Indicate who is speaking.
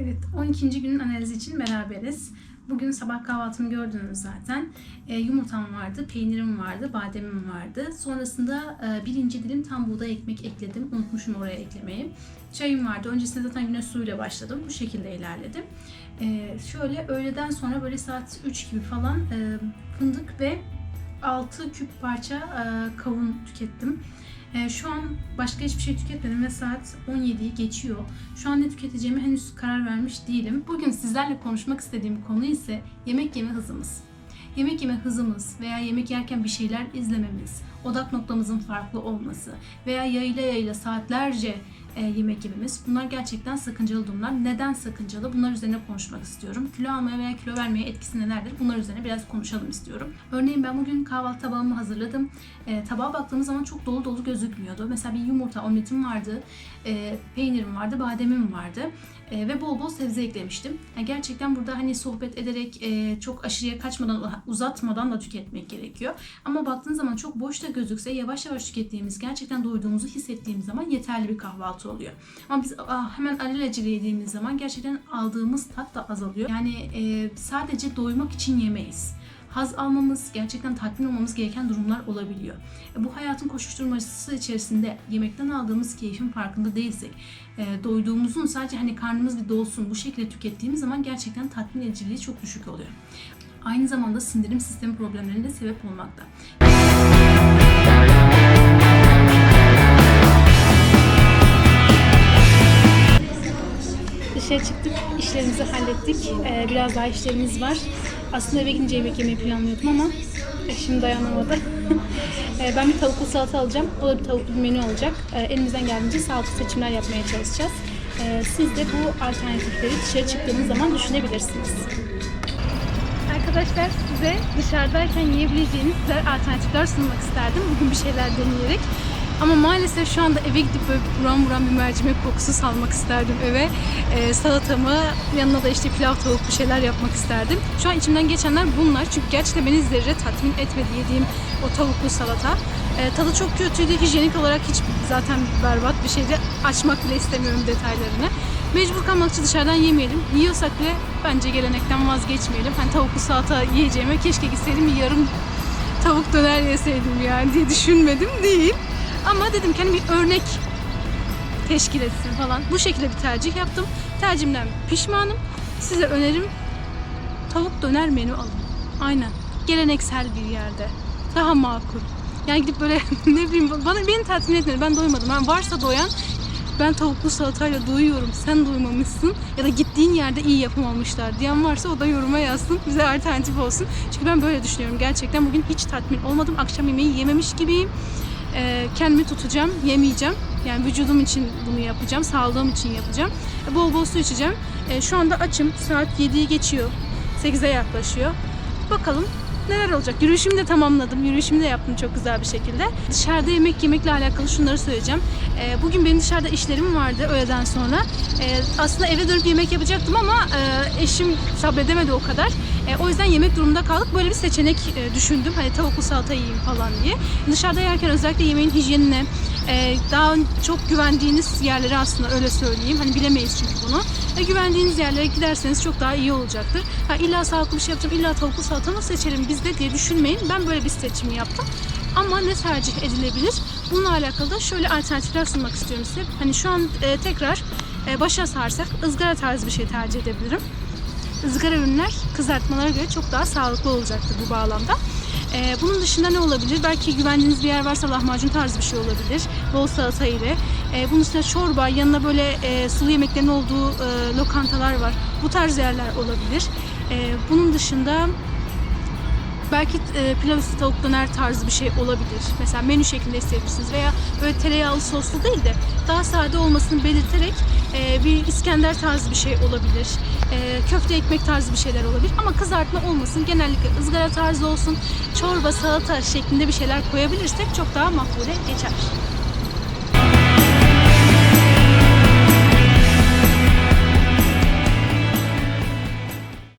Speaker 1: Evet, 12. günün analizi için beraberiz. Bugün sabah kahvaltımı gördünüz zaten. E, yumurtam vardı, peynirim vardı, bademim vardı. Sonrasında e, birinci dilim tam buğday ekmek ekledim. Unutmuşum oraya eklemeyi. Çayım vardı. Öncesinde zaten güne suyla başladım. Bu şekilde ilerledim. E, şöyle öğleden sonra böyle saat 3 gibi falan e, fındık ve 6 küp parça e, kavun tükettim. E, şu an başka hiçbir şey tüketmedim ve saat 17'yi geçiyor. Şu an ne tüketeceğime henüz karar vermiş değilim. Bugün sizlerle konuşmak istediğim konu ise yemek yeme hızımız. Yemek yeme hızımız veya yemek yerken bir şeyler izlememiz, odak noktamızın farklı olması veya yayla yayla saatlerce e, yemek yememiz bunlar gerçekten sakıncalı durumlar. Neden sakıncalı? Bunlar üzerine konuşmak istiyorum. Kilo almaya veya kilo vermeye etkisi nelerdir? Bunlar üzerine biraz konuşalım istiyorum. Örneğin ben bugün kahvaltı tabağımı hazırladım. E, tabağa baktığımız zaman çok dolu dolu gözükmüyordu. Mesela bir yumurta, omletim vardı, e, peynirim vardı, bademim vardı e, ve bol bol sebze eklemiştim. Yani gerçekten burada hani sohbet ederek e, çok aşırıya kaçmadan, uzatmadan da tüketmek gerekiyor. Ama baktığın zaman çok boş da gözükse yavaş yavaş tükettiğimiz, gerçekten doyduğumuzu hissettiğimiz zaman yeterli bir kahvaltı oluyor. Ama biz ah, hemen alelacele yediğimiz zaman gerçekten aldığımız tat da azalıyor. Yani e, sadece doymak için yemeyiz haz almamız, gerçekten tatmin olmamız gereken durumlar olabiliyor. E, Bu hayatın koşuşturmacısı içerisinde yemekten aldığımız keyfin farkında değilsek, e, doyduğumuzun sadece hani karnımız bir dolsun bu şekilde tükettiğimiz zaman gerçekten tatmin ediciliği çok düşük oluyor. Aynı zamanda sindirim sistemi problemlerine de sebep olmakta. Dışarı çıktık, işlerimizi hallettik. Ee, biraz daha işlerimiz var. Aslında eve gidince yemek yemeyi planlıyordum ama eşim dayanamadı. Ee, ben bir tavuklu salata alacağım. O da bir tavuklu menü olacak. Ee, elimizden geldiğince sağlıklı seçimler yapmaya çalışacağız. Ee, siz de bu alternatifleri dışarı çıktığınız zaman düşünebilirsiniz. Arkadaşlar size dışarıdayken yiyebileceğiniz güzel alternatifler sunmak isterdim. Bugün bir şeyler deneyerek. Ama maalesef şu anda eve gidip böyle buram buram bir mercimek kokusu salmak isterdim eve. Ee, salatamı yanına da işte pilav tavuk bir şeyler yapmak isterdim. Şu an içimden geçenler bunlar. Çünkü gerçekten beni zerre tatmin etmedi yediğim o tavuklu salata. Ee, tadı çok kötüydü. Hijyenik olarak hiç zaten berbat bir şeydi. Açmak bile istemiyorum detaylarını. Mecbur kalmakçı dışarıdan yemeyelim. Yiyorsak bile bence gelenekten vazgeçmeyelim. Hani tavuklu salata yiyeceğime keşke gitseydim yarım tavuk döner yeseydim yani diye düşünmedim değil. Ama dedim ki hani bir örnek teşkil etsin falan. Bu şekilde bir tercih yaptım. Tercihimden pişmanım. Size önerim tavuk döner menü alın. Aynen. Geleneksel bir yerde. Daha makul. Yani gidip böyle ne bileyim bana beni tatmin etmedi. Ben doymadım. Yani varsa doyan ben tavuklu salatayla doyuyorum. Sen doymamışsın ya da gittiğin yerde iyi yapamamışlar diyen varsa o da yoruma yazsın. Bize alternatif olsun. Çünkü ben böyle düşünüyorum. Gerçekten bugün hiç tatmin olmadım. Akşam yemeği yememiş gibiyim. Ee, kendimi tutacağım, yemeyeceğim. Yani vücudum için bunu yapacağım, sağlığım için yapacağım. Ee, bol bol su içeceğim. Ee, şu anda açım. Saat 7'yi geçiyor. 8'e yaklaşıyor. Bakalım neler olacak. Yürüyüşümü de tamamladım. Yürüyüşümü de yaptım çok güzel bir şekilde. Dışarıda yemek yemekle alakalı şunları söyleyeceğim. Ee, bugün benim dışarıda işlerim vardı öğleden sonra. Ee, aslında eve dönüp yemek yapacaktım ama e, eşim sabredemedi o kadar. E, o yüzden yemek durumunda kaldık. Böyle bir seçenek e, düşündüm. Hani tavuklu salata yiyeyim falan diye. Dışarıda yerken özellikle yemeğin hijyenine, e, daha çok güvendiğiniz yerlere aslında öyle söyleyeyim. Hani bilemeyiz çünkü bunu. E, güvendiğiniz yerlere giderseniz çok daha iyi olacaktır. Ha, illa sağlıklı bir şey yapacağım, illa tavuklu salata mı seçelim biz de diye düşünmeyin. Ben böyle bir seçimi yaptım. Ama ne tercih edilebilir? Bununla alakalı da şöyle alternatifler sunmak istiyorum size. Hani şu an e, tekrar e, başa sarsak ızgara tarzı bir şey tercih edebilirim ızgara ürünler kızartmalara göre çok daha sağlıklı olacaktır bu bağlamda. Ee, bunun dışında ne olabilir? Belki güvendiğiniz bir yer varsa lahmacun tarzı bir şey olabilir. Bol salata ile. Ee, bunun dışında çorba, yanına böyle e, sulu yemeklerin olduğu e, lokantalar var. Bu tarz yerler olabilir. Ee, bunun dışında belki e, pilav üstü tavuk döner tarzı bir şey olabilir. Mesela menü şeklinde isteyebilirsiniz veya böyle tereyağlı soslu değil de daha sade olmasını belirterek e, bir İskender tarzı bir şey olabilir. E, köfte ekmek tarzı bir şeyler olabilir ama kızartma olmasın. Genellikle ızgara tarzı olsun. Çorba, salata şeklinde bir şeyler koyabilirsek çok daha makbule geçer.